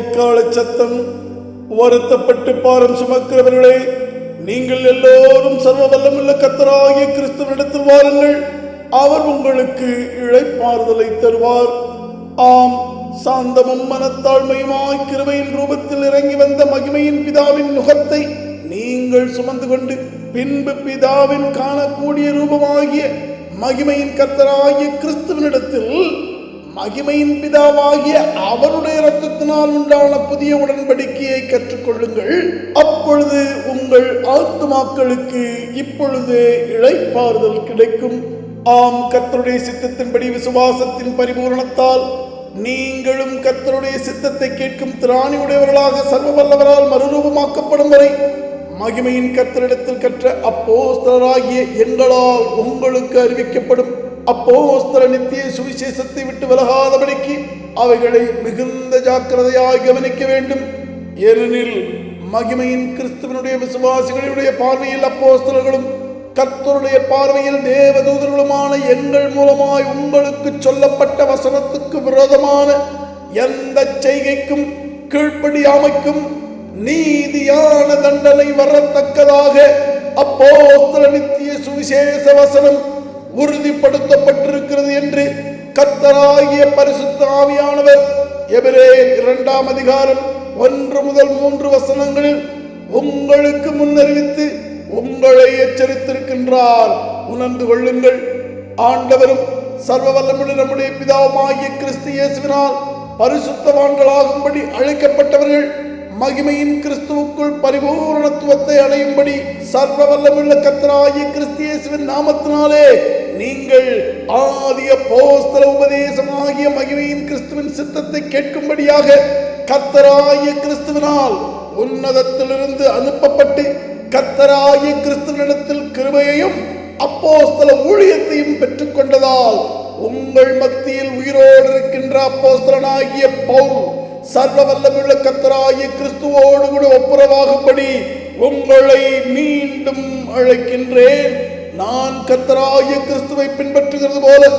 எக்கால சத்தம் வருத்தப்பட்டு பாரம் சுமக்கிறவர்களே நீங்கள் எல்லோரும் சர்வ வல்லமுள்ள கத்தராகிய கிறிஸ்துவனிடத்தில் வாருங்கள். அவர் உங்களுக்கு இழைப்பாறுதலை தருவார். ஆம் சாந்தமும் மனத்தாழ்மையுமாய் கிருபையின் ரூபத்தில் இறங்கி வந்த மகிமையின் பிதாவின் முகத்தை நீங்கள் சுமந்து கொண்டு பின்பு பிதாவின் காணக்கூடிய ரூபமாகிய மகிமையின் கத்தராகிய கிறிஸ்துவனிடத்தில் மகிமையின் பிதாவாகிய அவருடைய இரத்தத்தினால் உண்டான புதிய உடன்படிக்கையை கற்றுக்கொள்ளுங்கள். அப்பொழுது உங்கள் ஆத்துமாக்களுக்கு இப்பொழுது இழைப்பாறுதல் கிடைக்கும். ஆம் கத்தருடைய சித்தத்தின்படி விசுவாசத்தின் பரிபூரணத்தால் நீங்களும் கத்தருடைய சித்தத்தை கேட்கும் திராணி உடையவர்களாக சர்வ வல்லவரால் மறுரூபமாக்கப்படும் வரை மகிமையின் கத்தரிடத்தில் கற்ற அப்போஸ்தலராகிய எங்களால் உங்களுக்கு அறிவிக்கப்படும். அப்போஸ்தல நித்திய சுவிசேஷத்தை விட்டு விலகாதபடிக்கு அவைகளை மிகுந்த ஜாக்கிரதையாக கவனிக்க வேண்டும். ஏனெனில் மகிமையின் கிறிஸ்துவனுடைய விசுவாசிகளுடைய பார்வையில் அப்போஸ்தலர்களும் கர்த்தருடைய பார்வையில் தேவதூதர்களுமான எங்கள் மூலமாய் உங்களுக்கு சொல்லப்பட்ட வசனத்துக்கு விரோதமான எந்த செய்கைக்கும் கீழ்ப்படியாமைக்கும் நீதியான தண்டனை வரத்தக்கதாக அப்போஸ்தல நித்திய சுவிசேஷ வசனம் உறுதிப்படுத்தப்பட்டிருக்கிறது என்று கத்தராகிய பரிசுத்த ஆவியானவர் எபிரே இரண்டாம் அதிகாரம் ஒன்று முதல் மூன்று வசனங்களில் உங்களுக்கு முன்னறிவித்து உங்களை எச்சரித்திருக்கின்றார். உணர்ந்து கொள்ளுங்கள். ஆண்டவரும் சர்வ வல்லமுள்ள நம்முடைய பிதாவுமாகிய கிறிஸ்து இயேசுவினால் பரிசுத்தவான்களாகும்படி அழைக்கப்பட்டவர்கள் மகிமையின் கிறிஸ்துவுக்குள் பரிபூரணத்துவத்தை அடையும்படி சர்வ வல்லமுள்ள கத்தராகிய கிறிஸ்து இயேசுவின் நாமத்தினாலே நீங்கள் ஆதிய போஸ்தல உபதேசமாகிய மகிமையின் கிறிஸ்துவின் சித்தத்தை கேட்கும்படியாக கர்த்தராகிய கிறிஸ்துவினால் உன்னதத்திலிருந்து அனுப்பப்பட்டு கர்த்தராகிய கிறிஸ்துவனிடத்தில் கிருபையையும் அப்போஸ்தல ஊழியத்தையும் பெற்றுக்கொண்டதால் உங்கள் மத்தியில் உயிரோடு இருக்கின்ற அப்போஸ்தலனாகிய பவுல் சர்வ வல்லமுள்ள கர்த்தராகிய கிறிஸ்துவோடு கூட ஒப்புரவாகும்படி உங்களை மீண்டும் அழைக்கின்றேன். நான் கர்த்தராகிய கிறிஸ்துவை பின்பற்றுகிறது போல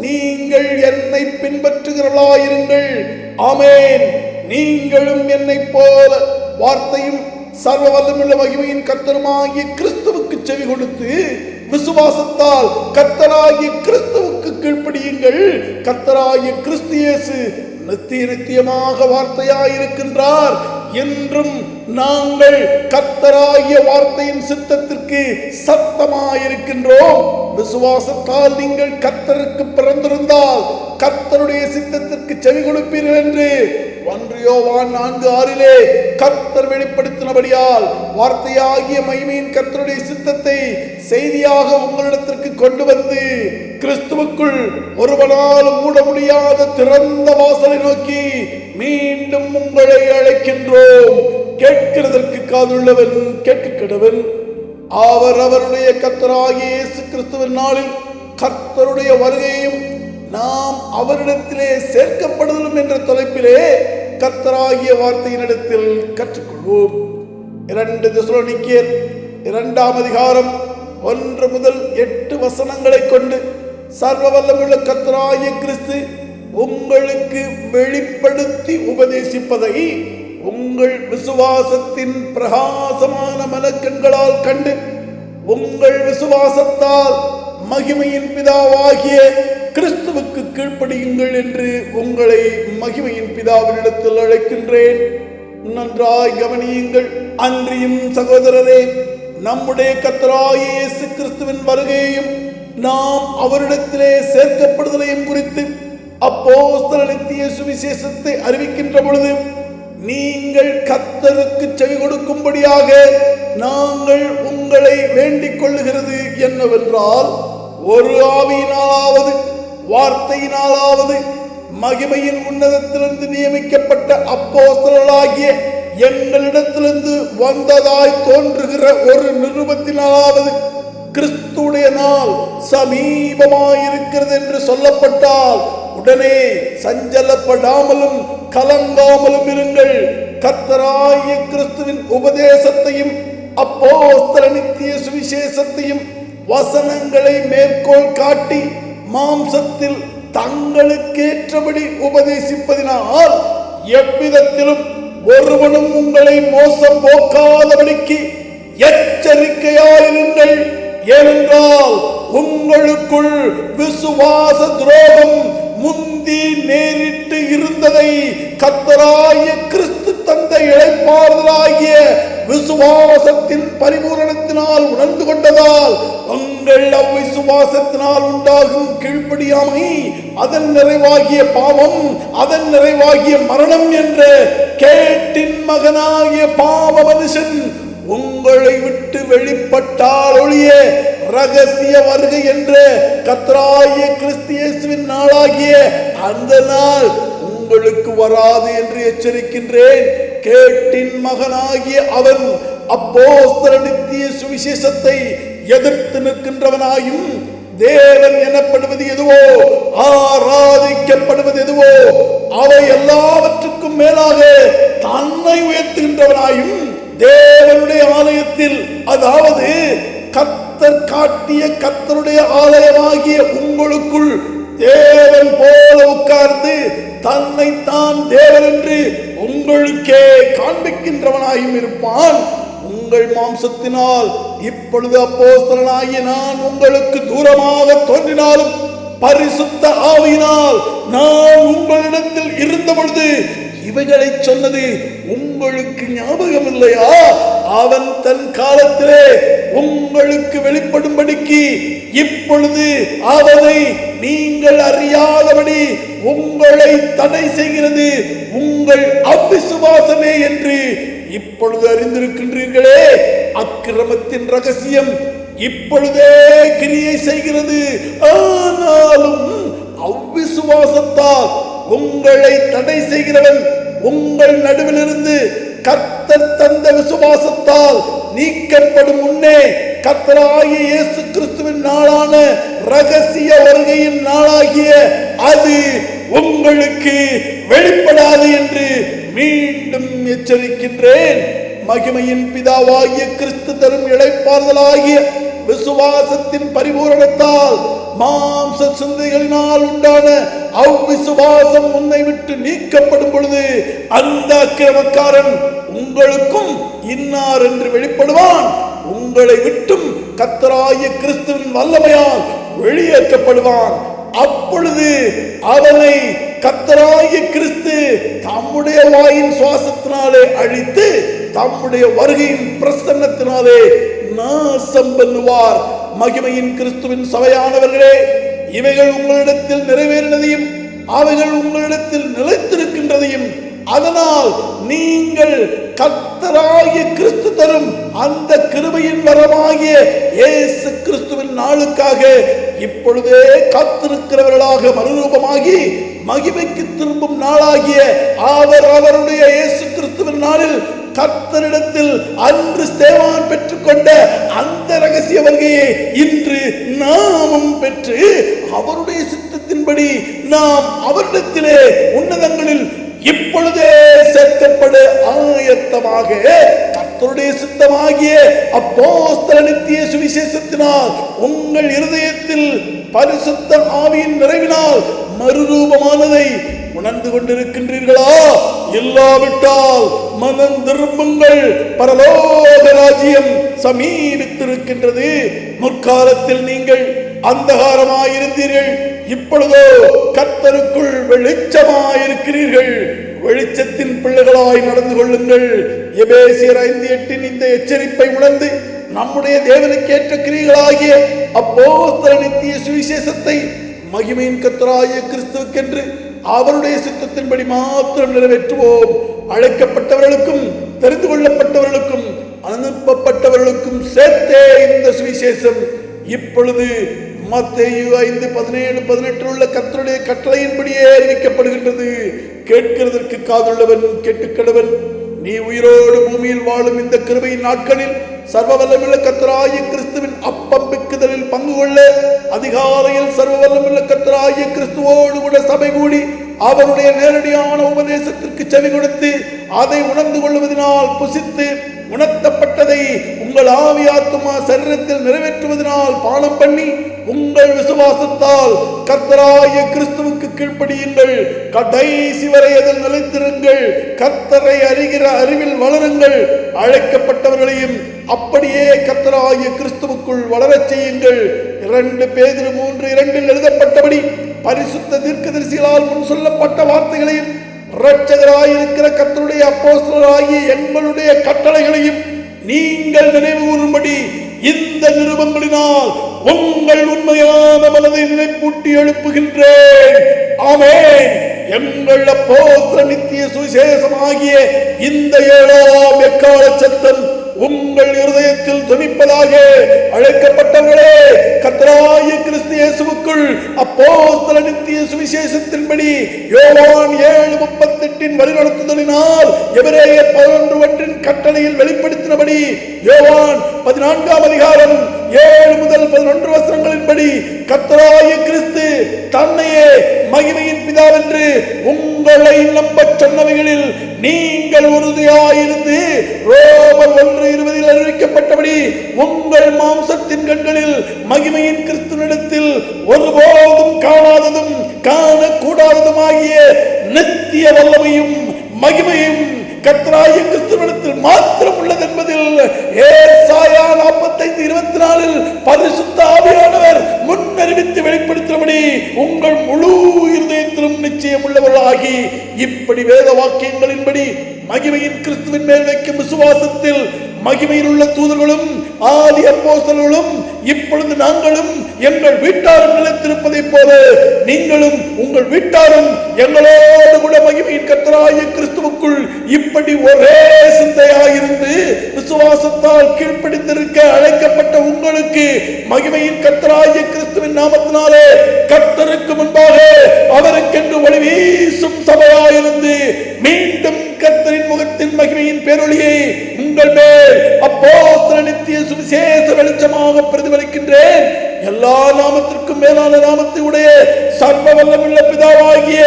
நீங்கள் என்னை பின்பற்றுகிறவர்களாயிருங்கள். ஆமேன். நீங்களும் என்னைப் போல வார்த்தையும் சர்வ வல்லமுள்ள மகிமையின் கர்த்தருமாகிய கிறிஸ்துவுக்கு செவி கொடுத்து விசுவாசத்தால் கத்தராகிய கிறிஸ்துவுக்கு கீழ்ப்படியுங்கள். கத்தராகிய கிறிஸ்து இயேசு நித்திய நித்தியமாக வார்த்தையாயிருக்கின்றார். என்றும் நாங்கள் கத்தராகிய வார்த்தையின் சித்தத்திற்கு சத்தமாயிருக்கின்றோம். விசுவாசத்தால் நீங்கள் கத்தருக்கு பிறந்திருந்தால் கத்தருடைய சித்தத்திற்கு செவி கொடுப்பீர்கள் என்று ஒன்றியோவான் நான்கு ஆறிலே கர்த்தர் வெளிப்படுத்தினபடியால் வார்த்தையாகிய மைமையின் கர்த்தருடைய சித்தத்தை செய்தியாக உங்களிடத்திற்கு கொண்டு வந்து கிறிஸ்துவுக்குள் ஒருவனால் மூட முடியாத திறந்த வாசலை நோக்கி மீண்டும் உங்களை அழைக்கின்றோம். கேட்கிறதற்கு காதுள்ளவன் கேட்க கிடவன் அவர் அவருடைய கர்த்தராகிய இயேசு கிறிஸ்துவின் நாளில் கர்த்தருடைய வருகையும் நாம் அவரிடத்திலே சேர்க்கப்படுதலும் என்ற தலைப்பிலே கர்த்தராகிய வார்த்தையினிடத்தில் கற்றுக்கொள்வோம். இரண்டு திசுலோனிக்கியர் இரண்டாம் அதிகாரம் ஒன்று முதல் எட்டு வசனங்களை கொண்டு சர்வ வல்லமுள்ள கத்தராகிய கிறிஸ்து உங்களுக்கு வெளிப்படுத்தி உபதேசிப்பதை உங்கள் விசுவாசத்தின் பிரகாசமான மலக்கண்களால் கண்டு உங்கள் விசுவாசத்தால் மகிமையின் பிதாவாகிய கிறிஸ்துவுக்கு கீழ்ப்படியுங்கள் என்று உங்களை மகிமையின் பிதாவினிடத்தில் அழைக்கின்றேன். நன்றாய் கவனியுங்கள். அன்றியும் சகோதரரே நம்முடைய கத்தராயேசு கிறிஸ்துவின் வருகையையும் நாம் அவரிடத்திலே சேர்க்கப்படுதலையும் குறித்து அப்போ நித்திய சுவிசேஷத்தை அறிவிக்கின்ற பொழுது நீங்கள் கத்தருக்கு செவி கொடுக்கும்படியாக நாங்கள் உங்களை வேண்டிக் கொள்ளுகிறது என்னவென்றால் ஒரு ஆவியினாலாவது வார்த்தையினாலாவது மகிமையின் உன்னதத்திலிருந்து நியமிக்கப்பட்ட அப்போஸ்தலாகிய எங்களிடத்திலிருந்து வந்ததாய் தோன்றுகிற ஒரு நிருபத்தினாலாவது கிறிஸ்துடைய நாள் சமீபமாயிருக்கிறது என்று சொல்லப்பட்டால் உடனே சஞ்சலப்படாமலும் கலங்காமலும் இருங்கள். கர்த்தராய கிறிஸ்துவின் உபதேசத்தையும் அப்போஸ்தல நித்திய சுவிசேஷத்தையும் வசனங்களை மேற்கோள் காட்டி மாம்சத்தில் தங்களுக்கேற்றபடி உபதேசிப்பதினால் எவ்விதத்திலும் ஒருவனும் உங்களை மோசம் போக்காதபடிக்கு எச்சரிக்கையாயிருங்கள். ஏனென்றால் உங்களுக்குள் விசுவாச துரோகம் முந்தி நேரிட்டு இருந்ததை கத்தராய கிறிஸ்து தந்த இழைப்பாறுதலாகிய விசுவாசத்தின் பரிபூரணத்தினால் உணர்ந்து கொண்டதால் உங்கள் அவ்விசுவாசத்தினால் உண்டாகும் கீழ்ப்படியாமை அதன் நிறைவாகிய பாவம் அதன் நிறைவாகிய மரணம் என்ற கேட்டின் மகனாகிய பாவ மனுஷன் உங்களை விட்டு வெளிப்பட்டால் ஒழிய ரகசிய வருகை என்று கத்ராய கிறிஸ்தியேசுவின் நாளாகிய அந்த நாள் உங்களுக்கு வராது என்று எச்சரிக்கின்றேன். கேட்டின் மகனாகிய அவன் அப்போ நித்திய சுவிசேஷத்தை எதிர்த்து நிற்கின்றவனாயும் தேவன் எனப்படுவது எதுவோ ஆராதிக்கப்படுவது எதுவோ அவை எல்லாவற்றுக்கும் மேலாக தன்னை உயர்த்துகின்றவனாயும் தேவனுடைய ஆலயத்தில் அதாவது கத்தர் காட்டிய கத்தருடைய ஆலயமாகிய உங்களுக்குள் தேவன் போல உட்கார்ந்து தன்னை தான் தேவன் என்று உங்களுக்கே காண்பிக்கின்றவனாயும் இருப்பான். உங்கள் மாம்சத்தினால் இப்பொழுது அப்போஸ்தலனாகிய நான் உங்களுக்கு தூரமாக தோன்றினாலும் பரிசுத்த ஆவியினால் நான் உங்களிடத்தில் இருந்த பொழுது இவைகளை சொன்னது உங்களுக்கு ஞாபகம் இல்லையா அவன் தன் காலத்திலே உங்களுக்கு வெளிப்படும்படிக்கு இப்பொழுது அவனை நீங்கள் அறியாதபடி உங்களை தடை செய்கிறது உங்கள் அவிசுவாசமே என்று இப்பொழுது அறிந்திருக்கின்றீர்களே. அக்கிரமத்தின் ரகசியம் இப்பொழுதே கிரியை செய்கிறது. ஆனாலும் அவ்விசுவாசத்தால் உங்களை தடை செய்கிறவன் உங்கள் நடுவிலிருந்து கர்த்தர் தந்த விசுவாசத்தால் நீக்கப்படும் முன்னே கர்த்தராகிய இயேசு கிறிஸ்துவின் நாளான ரகசிய வருகையின் நாளாகிய அது உங்களுக்கு வெளிப்படாது என்று மீண்டும் எச்சரிக்கின்றேன். மகிமையின் பிதாவாகிய கிறிஸ்து தரும் இழைப்பாறுதலாகிய விசுவாசத்தின் பரிபூரணத்தால் மாம்ச சிந்தைகளினால் உண்டான அவ்விசுவாசம் உன்னை விட்டு நீக்கப்படும் பொழுது அந்த அக்கிரமக்காரன் உங்களுக்கும் இன்னார் என்று வெளிப்படுவான். உங்களை விட்டும் கத்தராய கிறிஸ்துவின் வல்லமையால் வெளியேற்றப்படுவான். அப்பொழுது அவனை கத்தராய கிறிஸ்து தம்முடைய வாயின் சுவாசத்தினாலே அழித்து தம்முடைய வருகையின் பிரசன்னத்தினாலே நாசம் பண்ணுவார். மகிமையின் கிறிஸ்துவின் சபையானவர்களே இவைகள் உங்களிடத்தில் நிறைவேறினதையும் அவைகள் உங்களிடத்தில் நிலைத்திருக்கின்றதையும் அதனால் நீங்கள் கர்த்தராகிய கிறிஸ்து தரும் அந்த கிருபையின் வரமாகிய இயேசு கிறிஸ்துவின் நாளுக்காக இப்பொழுதே காத்திருக்கிறவர்களாக மறுரூபமாகி மகிமைக்கு திரும்பும் நாளாகிய அவர் அவருடைய இயேசு கிறிஸ்துவின் நாளில் கர்த்தரிடத்தில் அன்று ஸ்தேவான் பெற்றுக்கொண்ட அந்த ரகசிய வருகையை இன்று நாமும் பெற்று அவருடைய சித்தத்தின்படி நாம் அவரிடத்திலே உன்னதங்களில் இப்பொழுதே சேர்க்கப்பட ஆயத்தமாக. கர்த்தருடைய சித்தமாகிய அப்போஸ்தல நித்திய சுவிசேஷத்தினால் உங்கள் இருதயத்தில் பரிசுத்த ஆவியின் நிறைவினால் மறுரூபமானதை உணர்ந்து கொண்டிருக்கின்றீர்களா? இல்லாவிட்டால் மனம் திரும்புங்கள். பரலோக ராஜ்யம் சமீபித்திருக்கின்றது. முற்காலத்தில் நீங்கள் அந்தகாரமாயிருந்தீர்கள். இப்பொழுதோ கர்த்தருக்குள் வெளிச்சமாயிருக்கிறீர்கள். வெளிச்சத்தின் பிள்ளைகளாய் நடந்து கொள்ளுங்கள். எபேசியர் ஐந்து எட்டின் இந்த எச்சரிப்பை உணர்ந்து நம்முடைய தேவனுக்கு ஏற்ற கிரிகளாகிய அப்போ நித்திய சுவிசேஷத்தை மகிமையின் கத்தராய கிறிஸ்துவுக்கென்று அவருடைய சித்தத்தின்படி மாத்திரம் நிறைவேற்றுவோம். அழைக்கப்பட்டவர்களுக்கும் தெரிந்து கொள்ளப்பட்டவர்களுக்கும் அனுப்பப்பட்டவர்களுக்கும் சேர்த்தே இந்த சுவிசேஷம். இப்பொழுது மத்தேயு ஐந்து பதினேழு பதினெட்டில் உள்ள கத்தருடைய கட்டளையின்படியே அறிவிக்கப்படுகின்றது. கேட்கிறதற்கு காதுள்ளவன் கேட்டுக்கடவன். நீ உயிரோடு பூமியில் வாழும் இந்த கிருபையின் நாட்களில் சர்வ வல்லமுள்ள கத்தராய கிறிஸ்துவின் அப்பம் பிக்குதலில் பங்கு கொள்ள அதிகாலையில் சர்வ வல்லமுள்ள கத்தராய கிறிஸ்துவோடு கூட சபை கூடி அவருடைய நேரடியான உபதேசத்திற்கு செவி கொடுத்து அதை உணர்ந்து கொள்வதனால் புசித்து உணர்த்தப்பட்டதை உங்கள் ஆவி ஆத்துமா சரீரத்தில் நிறைவேற்றுவதனால் பானம் பண்ணி உங்கள் விசுவாசத்தால் கர்த்தராய கிறிஸ்துவுக்கு கீழ்ப்படியுங்கள். கடைசி வரை அதில் நிலைத்திருங்கள். கர்த்தரை அறிகிற அறிவில் வளருங்கள். அழைக்கப்பட்டவர்களையும் அப்படியே கத்தராகிய கிறிஸ்துவுக்குள் வளரச் செய்யுங்கள். இரண்டு பேதிரு மூன்று இரண்டில் எழுதப்பட்டபடி பரிசுத்த தீர்க்கதரிசிகளால் முன் சொல்லப்பட்ட வார்த்தைகளையும் இரட்சகராயிருக்கிற கத்தருடைய அப்போஸ்தலராகிய எங்களுடைய கட்டளைகளையும் நீங்கள் நினைவு கூறும்படி இந்த நிருபங்களினால் உங்கள் உண்மையான மனதை நினைப்பூட்டி எழுப்புகின்றேன். ஆமென். எங்கள் அப்போஸ்தல நித்திய சுவிசேஷமாகிய இந்த ஏழாம் எக்கால சத்தம் உங்கள் இருதயத்தில் துணிப்பதாக அழைக்கப்பட்டவர்களே கத்தராய கிறிஸ்து இயேசுவுக்குள் அப்போ நித்திய சுவிசேஷத்தின்படி யோவான் ஏழு முப்பத்தெட்டின் வழிநடத்துதலினால் எபிரேயர் பதினொன்று ஒன்றின் கட்டளையில் வெளிப்படுத்தினபடி யோவான் பதினான்காம் அதிகாரம் ஏழு முதல் பதினொன்று வசனங்களின்படி கத்தராய கிறிஸ்து தன்னையே மகிமையின் பிதாவென்று உங்களை நம்ப சொன்னவைகளில் நீங்கள் உறுதியாயிருந்து ரோமர் ஒன்று இருபதில் அறிவிக்கப்பட்டபடி உங்கள் மாம்சத்தின் கண்களில் மகிமையின் கிறிஸ்துவனிடத்தில் ஒருபோதும் காணாததும் காணக்கூடாததுமாகிய நித்திய வல்லமையும் மகிமையும் கர்த்தராகிய கிறிஸ்துவனிடத்தில் மாத்திரம் உள்ளது என்பதில் ஏசாயா நாற்பத்தைந்து இருபத்தி நாலில் பரிசு வேத வாக்கியங்களின்படி மகிமையின் கிறிஸ்துவின் மேல் வைக்கும் விசுவாசத்தில் மகிமையில் உள்ள தூதர்களும் ஆதி அப்போசல்களும் இப்பொழுது நாங்களும் எங்கள் வீட்டாரும் நிலைத்திருப்பதை போல நீங்களும் உங்கள் வீட்டாரும் எங்களோடு கூட மகிமையின் கத்தராய கிறிஸ்துவுக்குள் இப்படி ஒரே சிந்தையாயிருந்து விசுவாசத்தால் கீழ்ப்படிந்திருக்க அழைக்கப்பட்ட உங்களுக்கு மகிமையின் கத்தராய கிறிஸ்துவின் நாமத்தினாலே கத்தருக்கு முன்பாக அவருக்கென்று ஒளி வீசும் சபையாயிருந்து மீண்டும் கத்தரின் முகத்தின் மகிமையின் பேரொழியை உங்கள் மேல் அப்போ நித்திய சுவிசேஷ வெளிச்சமாக பிரதிபலிக்கின்றேன். எல்லா நாமத்திற்கும் மேலான நாமத்தை உடைய சர்வ வல்லமுள்ள பிதாவாகிய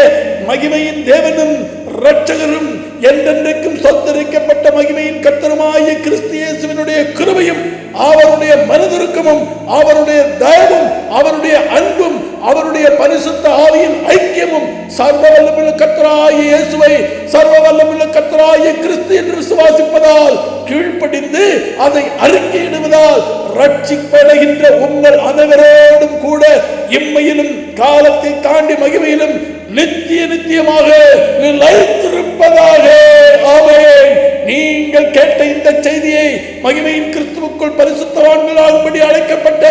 மகிமையின் தேவனும் இரட்சகரும் என்றென்றைக்கும் சொத்தரிக்கப்பட்ட மகிமையின் கர்த்தருமாகிய கிறிஸ்தியேசுவினுடைய கிருபையும் அவருடைய மனதிருக்கமும் அவருடைய தயவும் அவருடைய அன்பும் அவருடைய பரிசுத்த ஆவியின் ஐக்கியமும் சர்வ வல்லமுள்ள கத்தராய இயேசுவை சர்வ வல்லமுள்ள கத்தராய கிறிஸ்து என்று விசுவாசிப்பதால் கீழ்ப்படிந்து அதை அறிக்கையிடுவதால் ரட்சிப்படைகின்ற உங்கள் அனைவரோடும் கூட இம்மையிலும் காலத்தை தாண்டி மகிமையிலும் நித்திய நித்தியமாக நிலைத்திருப்பதாக. அவை நீங்கள் கேட்ட இந்த செய்தியை மகிமையின் கிறிஸ்துவுக்குள் பரிசுத்தவான்களாகும்படி அழைக்கப்பட்ட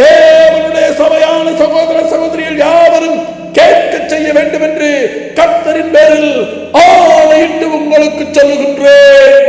தேவனுடைய சபையான சகோதர சகோதரிகள் யாவரும் கேட்க செய்ய வேண்டும் என்று கர்த்தரின் பேரில் ஆணையிட்டு உங்களுக்கு சொல்லுகின்றேன்.